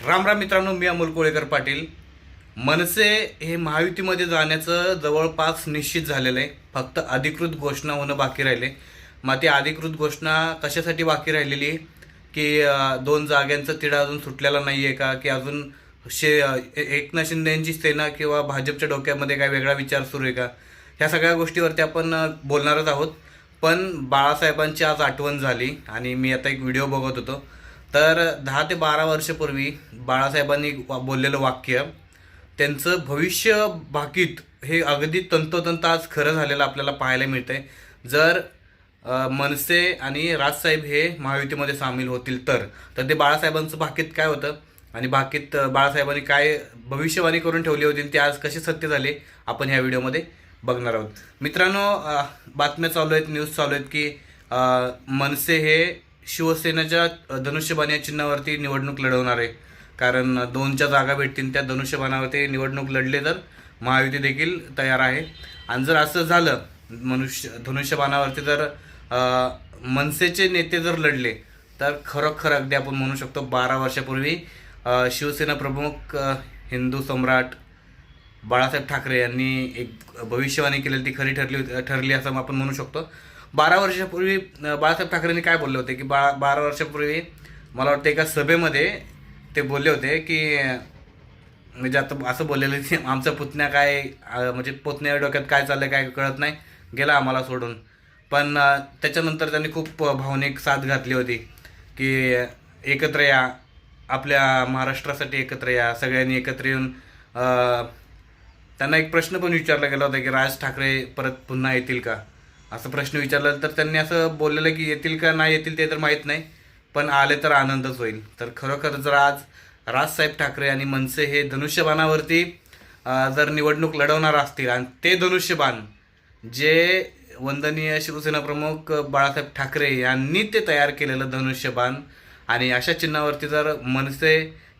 राम राम मित्रांनो मी अमोल कोळेकर पाटील. मनसे हे महायुतीमध्ये जाण्याचं जवळपास निश्चित झालेलं आहे. फक्त अधिकृत घोषणा होणं बाकी राहिले मग ती अधिकृत घोषणा कशासाठी बाकी राहिलेली की दोन जाग्यांचा तिढा अजून सुटलेला नाही आहे का? की अजून शे एकनाथ शिंदेची सेना किंवा भाजपच्या डोक्यामध्ये काय वेगळा विचार सुरू आहे का? ह्या सगळ्या गोष्टीवरती आपण बोलणारच आहोत. पण बाळासाहेबांची आज आठवण झाली आणि मी आता एक व्हिडिओ बघत होतो. तर दहा ते बारा वर्षापूर्वी बाळासाहेबांनी वा- बोललेलं वाक्य त्यांचं भविष्य भाकीत हे अगदी तंतोतंत आज खरं झालेलं आपल्याला पाहायला मिळतंय. जर मनसे आणि राजसाहेब हे महायुतीमध्ये सामील होतील तर. तर ते बाळासाहेबांचं भाकीत काय होतं? आणि भाकीत बाळासाहेबांनी काय भविष्यवाणी करून ठेवली होती ते आज कसे सत्य झाले आपण ह्या व्हिडिओमध्ये बघणार आहोत. मित्रांनो बातम्या चालू आहेत न्यूज चालू आहेत की मनसे हे शिवसेनेच्या धनुष्यबाण या चिन्हावरती निवडणूक लढवणार आहे. कारण दोनच्या जागा भेटतील त्या धनुष्यबाणावरती निवडणूक लढले तर महायुती देखील तयार आहे. आणि जर असं झालं मनुष्य धनुष्यबाणावरती जर मनसेचे नेते जर लढले तर खरोखर अगदी आपण म्हणू शकतो बारा वर्षापूर्वी शिवसेना प्रमुख हिंदू सम्राट बाळासाहेब ठाकरे यांनी एक भविष्यवाणी केलेली ती खरी ठरली ठरली असं आपण म्हणू शकतो. बारा वर्षापूर्वी बाळासाहेब ठाकरेंनी काय बोलले होते की बा बारा वर्षापूर्वी मला वाटतं एका सभेमध्ये ते बोलले होते की म्हणजे आता असं बोललेलं की आमचा पुतण्या काय म्हणजे पुतण्या डोक्यात काय चाललं काय कळत नाही गेला आम्हाला सोडून. पण त्याच्यानंतर त्यांनी खूप भावनिक साथ घातली होती की एकत्र या आपल्या महाराष्ट्रासाठी एकत्र या सगळ्यांनी एकत्र येऊन त्यांना एक प्रश्न पण विचारला गेला होता की राज ठाकरे परत पुन्हा येतील का? असं प्रश्न विचारला तर त्यांनी असं बोललेलं की येतील का नाही येतील ते तर माहीत नाही. पण आले तर आनंदच होईल. तर खरोखर जर आज राजसाहेब ठाकरे आणि मनसे हे धनुष्यबाणावरती जर निवडणूक लढवणार असतील आणि ते धनुष्यबाण जे वंदनीय शिवसेना प्रमुख बाळासाहेब ठाकरे यांनी ते तयार केलेलं धनुष्यबाण आणि अशा चिन्हावरती जर मनसे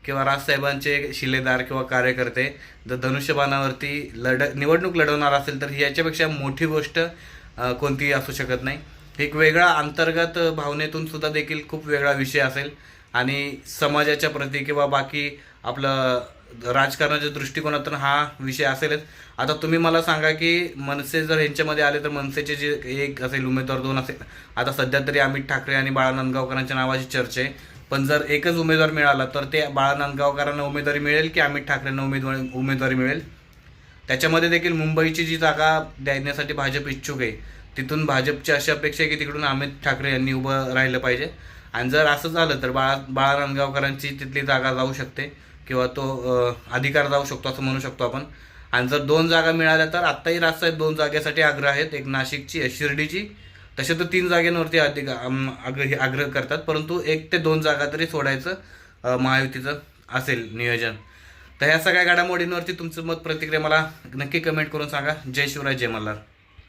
किंवा राजसाहेबांचे शिलेदार किंवा कार्यकर्ते जर धनुष्यबाणावरती लढ निवडणूक लढवणार असेल तर ही याच्यापेक्षा मोठी गोष्ट कोणतीही असू शकत नाही. एक वेगळा अंतर्गत भावनेतून सुद्धा देखील खूप वेगळा विषय असेल. आणि समाजाच्या प्रती किंवा बाकी आपलं राजकारणाच्या दृष्टिकोनातून हा विषय असेलच. आता तुम्ही मला सांगा की मनसे जर ह्यांच्यामध्ये आले तर मनसेचे जे एक असेल उमेदवार दोन असेल. आता सध्या तरी अमित ठाकरे आणि बाळा नांदगावकरांच्या नावाची चर्चा आहे. पण जर एकच उमेदवार मिळाला तर ते बाळा नांदगावकरांना उमेदवारी मिळेल की अमित ठाकरेंना उमेदवारी उमेदवारी मिळेल? त्याच्यामध्ये देखील मुंबईची जी जागा देण्यासाठी भाजप इच्छुक आहे तिथून भाजपची अशी अपेक्षा आहे की तिकडून अमित ठाकरे यांनी उभं राहिलं पाहिजे. आणि जर असं झालं तर बाळा बाळा रणगावकरांची तिथली जागा जाऊ शकते किंवा तो अधिकार जाऊ शकतो असं म्हणू शकतो आपण. आणि जर दोन जागा मिळाल्या तर आत्ताही राजसाहेब दोन जागेसाठी आग्रह आहेत एक नाशिकची एक शिर्डीची. तसे तर तीन जागेंवरती अधिक आग्रह आग्रह करतात परंतु एक ते दोन जागा तरी सोडायचं महायुतीचं असेल नियोजन. तर ह्या सगळ्या घडामोडींवरती तुमचं मत प्रतिक्रिया मला नक्की कमेंट करून सांगा. जय शिवराय जय मल्हार.